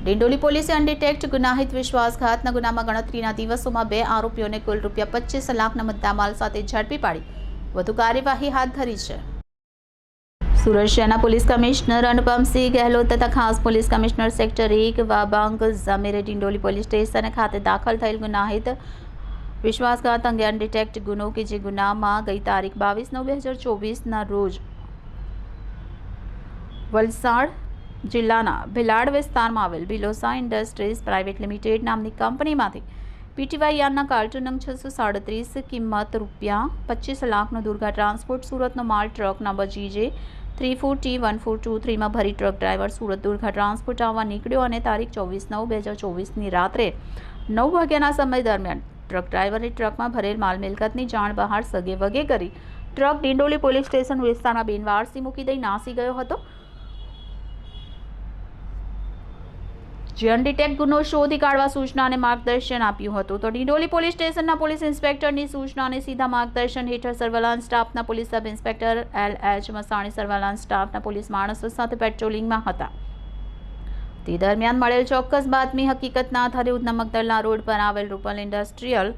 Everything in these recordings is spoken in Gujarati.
ડિંડોલી પોલીસે અનડિટેક્ટ ગુનાહિત વિશ્વાસઘાતના ગુનામાં ગણતરીના દિવસોમાં બે આરોપીઓને કુલ રૂપિયા પચીસ લાખના મુદ્દામાલ સાથે ઝડપી પાડી વધુ કાર્યવાહી હાથ ધરી છે. સુરત પોલીસ કમિશનર અનુપમસિંહ ગહેલોત તથા ખાસ પોલીસ કમિશનર સેક્ટર એક વાબાંગ ઝમીરે ડિંડોલી પોલીસ સ્ટેશન ખાતે દાખલ થયેલ ગુનાહિત વિશ્વાસઘાત અંગે અનડિટેક્ટ ગુનો કે જે ગુનામાં ગઈ તારીખ બાવીસ નવ બે હજાર ચોવીસના રોજ વલસાડ જિલ્લાના ભિલાડ વિસ્તારમાં આવેલ બિલોસા ઇન્ડસ્ટ્રીઝ પ્રાઇવેટ લિમિટેડ નામની કંપનીમાંથી પીટીવાય યાનના કાર્ટૂન છસો સાડત્રીસ કિંમત રૂપિયા પચીસ લાખનો દુર્ગા ટ્રાન્સપોર્ટ સુરતનો માલ truck number GJ three four T one four two થ્રીમાં ભરી truck driver Surat Durga transport આવવા નીકળ્યો અને તારીખ ચોવીસ નવ બે હજાર ચોવીસની રાત્રે નવ વાગ્યાના સમય દરમિયાન ટ્રક ડ્રાઈવરે ટ્રકમાં ભરેલ માલ મિલકતની જાણ બહાર સગે વગે કરી ટ્રક ડિંડોલી પોલીસ સ્ટેશન વિસ્તારના બિનવારસી મૂકી દઈ નાસી ગયો હતો. જે અનડિટેક ગુનો શોધી કાઢવા સૂચના અને માર્ગદર્શન આપ્યું હતું. તો ડિંડોલી પોલીસ સ્ટેશનના પોલીસ ઇન્સ્પેક્ટરની સૂચના અને સીધા માર્ગદર્શન હેઠળ સર્વેલન્સ સ્ટાફના police sub inspector L H Masani surveillance સ્ટાફના પોલીસ માણસો સાથે પેટ્રોલિંગમાં હતા. તે દરમિયાન મળેલ ચોક્કસ બાતમી હકીકતના આધારે ઉધના મગદલના રોડ પર આવેલ રૂપલ ઇન્ડસ્ટ્રીયલ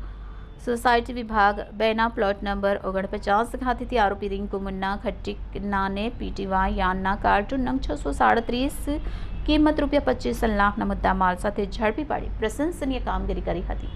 સોસાયટી વિભાગ બેના પ્લોટ નંબર ઓગણપચાસ ખાતેથી આરોપી રિંકુ મુન્ના, ખટ્ટીકનાને, પીટીવાય, યાનના, કાર્ટૂન નંગ છસો સાડત્રીસ કિંમત રૂપિયા પચીસ લાખના મુદ્દા માલ સાથે ઝડપી પાડી પ્રશંસનીય કામગીરી કરી હતી.